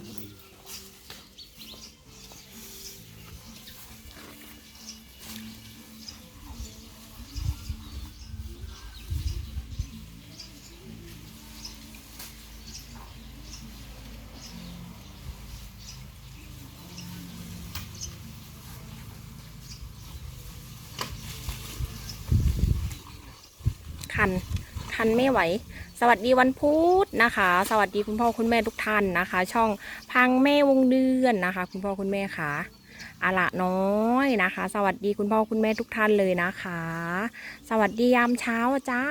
ลบุรีคัน คันไม่ไหว วัสดีวันพุธนะคะ สวัสดีคุณพ่อคุณแม่ทุกท่านนะคะ ช่องพังแม่วงเดือนนะคะ คุณพ่อคุณแม่ค่ะอาละน้อยนะคะ สวัสดีคุณพ่อคุณแม่ทุกท่านเลยนะคะ สวัสดียามเช้าจ้า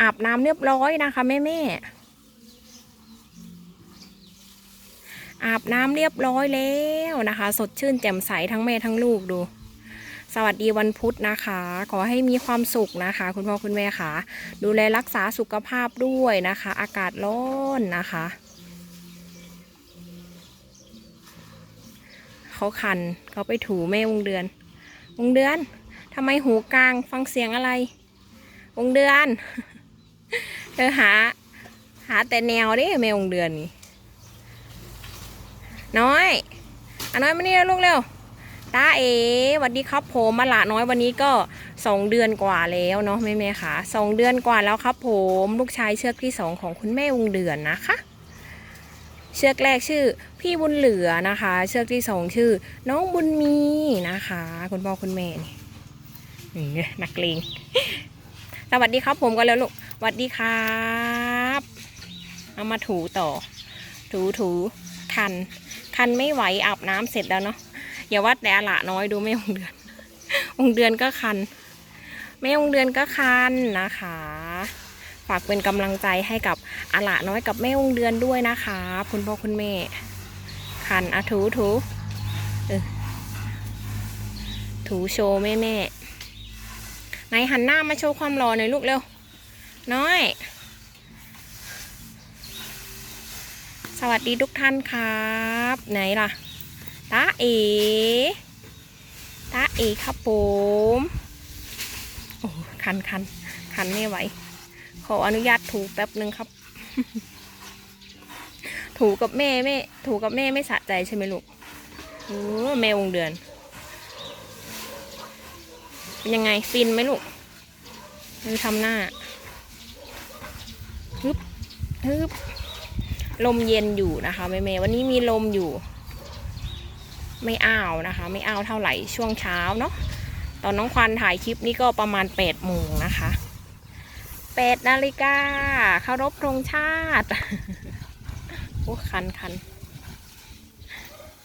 อาบน้ำเรียบร้อยนะคะแม่แม่อาบน้ำเรียบร้อยแล้วนะคะ สดชื่นแจ่มใสทั้งแม่ทั้งลูกดู สวัสดีวันพุธนะคะ ขอให้มีความสุขนะคะ คุณพ่อคุณแม่ค่ะ ดูแลรักษาสุขภาพด้วยนะคะ อากาศร้อนนะคะเขาคันเขาไปถูแม่วงเดือน วงเดือนทำไมหูกลางฟังเสียงอะไร วงเดือนเธอหา หาแต่แนวดิแม่วงเดือนนี่น้อยอน้อยมานี่ล้วลูกเร็ว ตาเอ๋วัสดีครับผมมาละน้อยวันนี้ก็สองเดือนกว่าแล้วเนาะแม่แม่ค่ะสองเดือนกว่าแล้วครับผมลูกชายเชือกที่สองของคุณแม่วงเดือนนะคะ เชือกแรกชื่อพี่บุญเหลือนะคะ เชือกที่สองชื่อ น้องบุญมีนะคะ คุณพ่อคุณแม่นี่นี่นักเลงสวัสดีครับผมกันแล้วลูกสวัสดีครับเอามาถูต่อ ถูถูคัน คันไม่ไหวอาบน้ำเสร็จแล้วเนาะ อย่าว่าแต่อาละน้อยดูไม่องเดือน องเดือนก็คัน ไม่องเดือนก็คันนะคะ ฝากเป็นกำลังใจให้กับอาละน้อยกับแม่องเดือนด้วยนะคะคุณพ่อคุณแม่คันอะถูถูเออถูโชว์แม่แม่ไหนหันหน้ามาโชว์ความรอหน่อยลูกเร็ว น้อย สวัสดีทุกท่านครับ ไหนล่ะ ตาเอตาเอครับผมโอ้คันคันคันไม่ไหว ขออนุญาตถูแป๊บหนึ่งครับ ถูกับแม่ไม่ถูกับแม่ไม่สะใจใช่ไหมลูกโอ้แม่วงเดือน เป็นยังไงฟินไหมลูกดูทำหน้าฮึบฮึบลมเย็นอยู่นะคะแม่แม่วันนี้มีลมอยู่ ไม่อ้าวนะคะ ไม่อ้าวเท่าไหร่ช่วงเช้าเนาะตอนน้องควันถ่ายคลิปนี้ก็ประมาณ8ปดโมงนะคะแปดนาฬิกาเคารพธงชาติโอ้คันคัน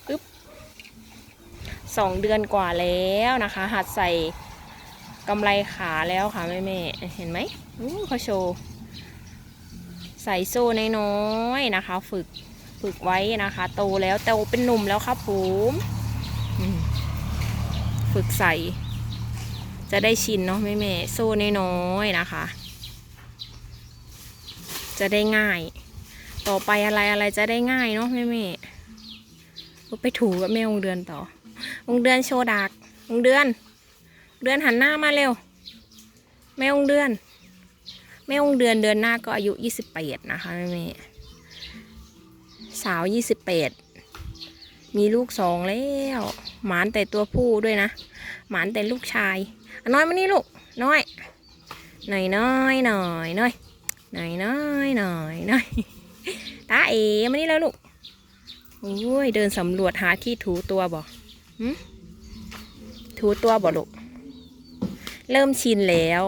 ปึ๊บสองเดือนกว่าแล้วนะคะ หัดใส่กำไรขาแล้วค่ะแม่แม่เห็นไหมอู้เขาโชว์ ใส่โซ่น้อยๆนะคะ ฝึก ฝึกไว้นะคะ โตแล้วโตเป็นหนุ่มแล้วครับผมฝึกใส่ จะได้ชินเนาะแม่แม่โซ่น้อยๆนะคะ จะได้ง่าย ต่อไปอะไรอะไรจะได้ง่ายเนาะแม่แม่ไปถูกับแม่องเดือนต่อ องเดือนโชว์ดักองเดือน เดือนหันหน้ามาเร็ว แม่องเดือน แม่องเดือนเดือนหน้าก็อายุยี่สิบแปดนะคะแม่แม่ สาวยี่สิบแปดมีลูกสองแล้ว หมานแต่ตัวผู้ด้วยนะ หมานแต่ลูกชายน้อยมานี่ลูกน้อยหน่อยน้อยหน่อยน้อยหน่อยน้อยหน่อยน้อยตาเอ๋มานี่แล้วลูกโอ้ยเดินสำรวจหาที่ถูตัวบ่หึถูตัวบ่ลูกเริ่มชินแล้ว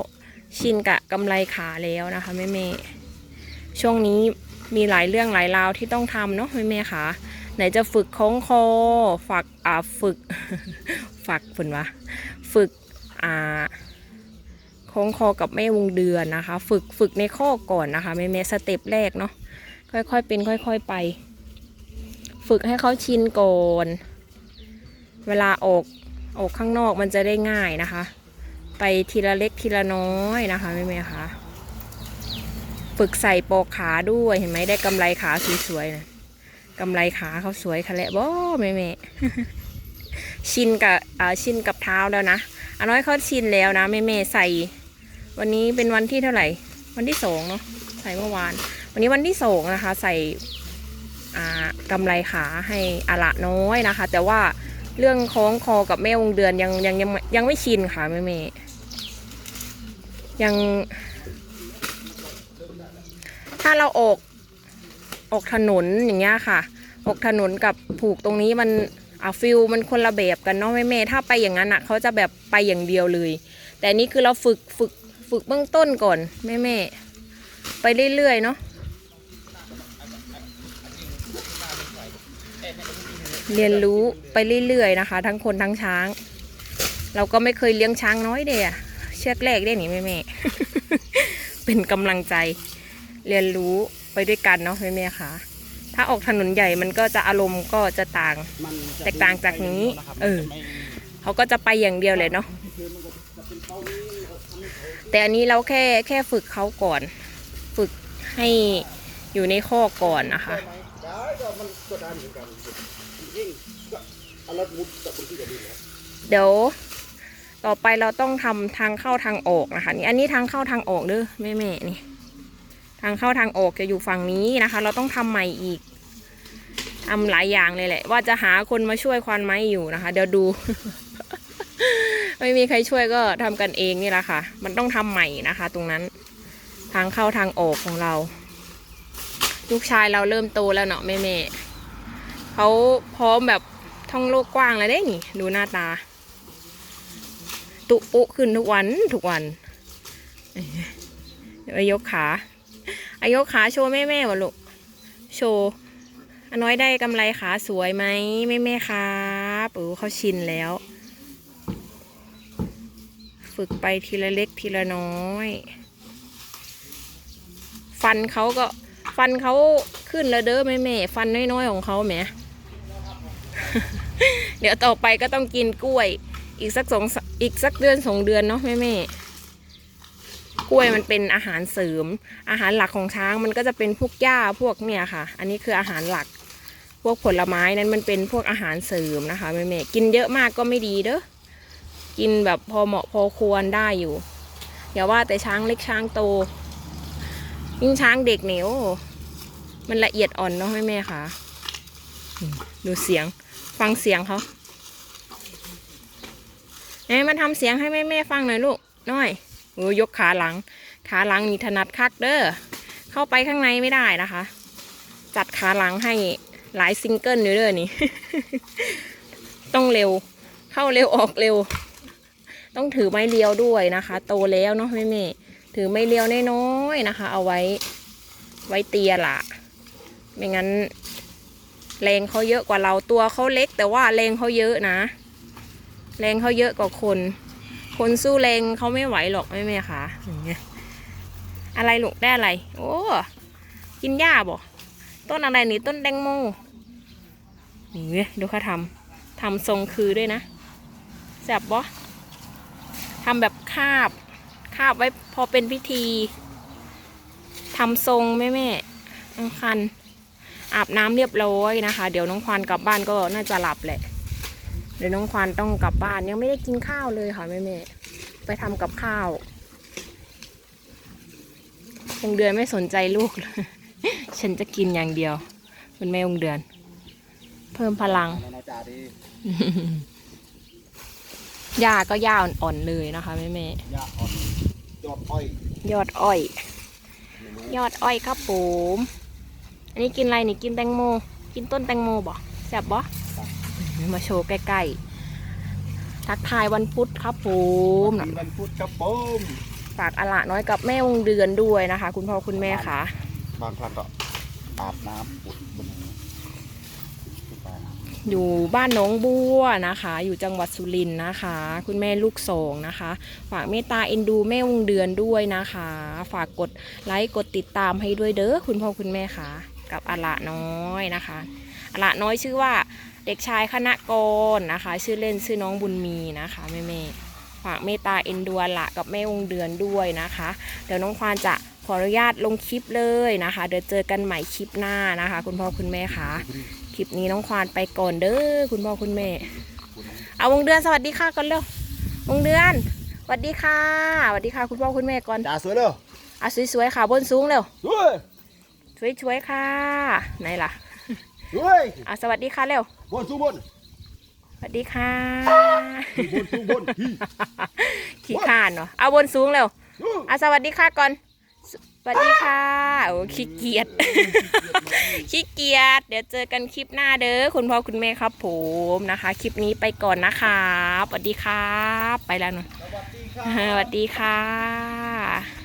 ชินกับกำไรขาแล้วนะคะแม่แม่ช่วงนี้ มีหลายเรื่องหลายราวที่ต้องทำเนาะแม่แม่ๆค่ะไหนจะฝึกโค้งคอฝักอ่าฝึกฝักฝนวะฝึกอ่าคล้องคอกับแม่วงเดือนนะคะ ฝึกฝึกในข้อก่อนนะคะแม่แม่ๆสเต็ปแรกเนาะค่อยๆเป็นค่อย ๆไป ฝึกให้เขาชินก่อนเวลาออกออกข้างนอกมันจะได้ง่ายนะคะ ไปทีละเล็กทีละน้อยนะคะแม่แม่ๆค่ะ ฝึกใส่ปอกขาด้วยเห็นไหมได้กำไรขาสวยๆนะกำไรขาเขาสวยคะแหละบ่แม่แม่ชินกับอ่าชินกับเท้าแล้วนะอันน้อยเขาชินแล้วนะแม่แม่ใส่ วันนี้เป็นวันที่เท่าไหร่ วันที่สองเนาะใส่เมื่อวาน วันนี้วันที่สองนะคะ ใส่อ่ากำไรขาให้อาละน้อยนะคะ แต่ว่าเรื่องคล้องคอกับแม่วงเดือนยังยังยังยังไม่ชินค่ะแม่เมย์ยัง ถ้าเราออกออกถนนอย่างเงี้ยค่ะ ออกถนนกับผูกตรงนี้มันอะฟิลมันคนละแบบกันเนาะแม่เมย์ถ้าไปอย่างนั้นอะเขาจะแบบไปอย่างเดียวเลย แต่นนี้คือเราฝึกฝึกฝึกเบื้องต้นก่อนแม่แม่ไปเรื่อยๆเนาะเรียนรู้ไปเรื่อยๆนะคะ ทั้งคนทั้งช้าง เราก็ไม่เคยเลี้ยงช้างน้อยเดียเชือกแรกได้หนิแม่แม่เป็นกำลังใจ เรียนรู้ไปด้วยกันเนาะแม่แม่ๆค่ะ ถ้าออกถนนใหญ่มันก็จะอารมณ์ก็จะต่างมันจะแตกต่างจากนี้นะครับเออไม่เขาก็จะไปอย่างเดียวเลยเนาะคือมันก็จะเป็นเป้านี้ก็ทำให้เขาแต่อันนี้เราแค่แค่ฝึกเขาก่อน ฝึกให้อยู่ในข้อกก่อนนะคะได้ไหมได้ก็มันก็ได้เหมือนกันยิ่งก็เอารถมุดกับบนที่จะดีนะครับเดี๋ยวต่อไปเราต้องทำทางเข้าทางออกนะคะนี่อันนี้ทางเข้าทางออกเด้อแม่แม่ๆนี่ทางเข้าทางออกจะอยู่ฝั่งนี้นะคะ เราต้องทำใหม่อีกทำหลายอย่างเลยแหละ ว่าจะหาคนมาช่วยควานไม้อยู่นะคะ เดี๋ยวดู ไม่มีใครช่วยก็ทำกันเองนี่แหละค่ะ มันต้องทำใหม่นะคะ ตรงนั้น ทางเข้าทางออกของเรา ลูกชายเราเริ่มโตแล้วเนาะแม่แม่เขาพร้อมแบบท่องโลกกว้างแล้วได้นี่ ดูหน้าตา ตุปุขึ้นทุกวันทุกวันเดี๋ยวไปยกขา อายกขาโชว์แม่แม่ๆวะลูก โชว์อาน้อยได้กำไรขาสวยไหมแม่แม่ๆครับโอ้เขาชินแล้ว ฝึกไปทีละเล็กทีละน้อย ฟันเขาก็ฟันเขาขึ้นแล้วเด้อแม่แม่ๆฟันน้อยๆของเขาแหมเดี๋ยวต่อไปก็ต้องกินกล้วย อีกสักสองอีกสักเดือนสองเดือนเนาะแม่แม่ๆ กล้วยมันเป็นอาหารเสริม อาหารหลักของช้างมันก็จะเป็นพวกหญ้าพวกเนี่ยค่ะ อันนี้คืออาหารหลัก พวกผลไม้นั้นมันเป็นพวกอาหารเสริมนะคะแม่แม่ๆกินเยอะมากก็ไม่ดีเด้อกินแบบพอเหมาะพอควรได้อยู่อย่าว่าแต่ช้างเล็กช้างโตยิ่งช้างเด็กเหนียโอ้มันละเอียดอ่อนเนาะแม่แม่ๆค่ะดูเสียงฟังเสียงเขาไหนมาทำเสียงให้แม่แม่ๆฟังหน่อยลูกน่อย โอ้ยกขาหลัง ขาหลังนี่ถนัดคักเด้อเข้าไปข้างในไม่ได้นะคะ จัดขาหลังให้หลายซิงเกิลอยู่เด้อนี่ ต้องเร็ว เข้าเร็วออกเร็ว ต้องถือไม้เรียวด้วยนะคะ โตแล้วเนาะแม่แม่ๆถือไม้เรียวน้อยๆนะคะ เอาไว้ไว้เตียละไม่งั้นแรงเขาเยอะกว่าเราตัวเขาเล็ก แต่ว่าแรงเขาเยอะนะ แรงเขาเยอะกว่าคน คนสู้แรงเขาไม่ไหวหรอกแม่แม่คะอย่างเงี้ยอะไรลูกได้อะไร โอ้กินหญ้าบ่ต้นอะไรนี่ต้นแตงโมนี่เว้ยดูเขาทำทำทรงคือด้วยนะแซบบ่ทำแบบคาบ คาบไว้พอเป็นพิธีทำทรงแม่แม่อังคันอาบน้ำเรียบร้อยนะคะ เดี๋ยวน้องควานกลับบ้านก็น่าจะหลับแหละ เดี๋ยวน้องควานต้องกลับบ้านยังไม่ได้กินข้าวเลยค่ะแม่แม่ๆไปทำกับข้าวคงเดือนไม่สนใจลูกเลยฉันจะกินอย่างเดียวเป็นแม่องเดือน เพิ่มพลังแล้วนาจ่าดีหญ้าก็หญ้าอ่อนๆเลยนะคะแม่แม่ยาอ่อนยอดอ้อยๆยอดอ้อย ยอดอ้อยครับผม อันนี้กินอะไรนี่กินแตงโม กินต้นแตงโมบ่แซ่บบ่ มาโชว์ใกล้ๆ ทักทายวันพุธครับผมวันวันพุธครับผมฝากอาละน้อยกับแม่วงเดือนด้วยนะคะ คุณพ่อคุณแม่ค่ะ บางครั้งก็อาบน้ำอุดบนนี้ขึ้นไปนะอยู่บ้านหน้องบัวนะคะ อยู่จังหวัดสุรินทร์นะคะ คุณแม่ลูกสองนะคะ ฝากเมตตาเอ็นดูแม่วงเดือนด้วยนะคะ ฝากกดไลค์กดติดตามให้ด้วยเด้อคุณพ่อคุณแม่ค่ะ กับอาละน้อยนะคะอา ละน้อยชื่อว่าเด็กชายคณะกรนะคะ ชื่อเล่นชื่อน้องบุญมีนะคะแม่แม่ๆฝากเมตตาเอ็นดูอาละกับแม่วงเดือนด้วยนะคะ เดี๋ยวน้องควานจะขออนุญาตลงคลิปเลยนะคะ เดี๋ยวเจอกันใหม่คลิปหน้านะคะ คุณพ่อคุณแม่ค่ะคลิปนี้น้องควานไปก่อนเด้อคุณพ่อคุณแม่ เอาวงเดือนสวัสดีค่ะก่อนเร็ววงเดือนสวัสดีค่ะสวัสดีค่ะ คุณพ่อคุณแม่ก่อนจ่าสวยเลยเอาสวยๆค่ะบนสูงเร็วด้วยสวยๆค่ะไหนล่ะ เฮ้ยอะสวัสดีค่ะเร็วบนสู้บนสวัสดีค่ะบนสู้บนที่ขี้ข้านเนาะเอาบนสูงเร็วอะสวัสดีค่ะก่อนสวัสดีค่ะโอ้ขี้เกียจขี้เกียจเดี๋ยวเจอกันคลิปหน้าเด้อคุณพ่อคุณแม่ครับผมนะคะ คลิปนี้ไปก่อนนะคะสวัสดีครับ ไปแล้วเนอะสวัสดีครัสวัสดีค่ะ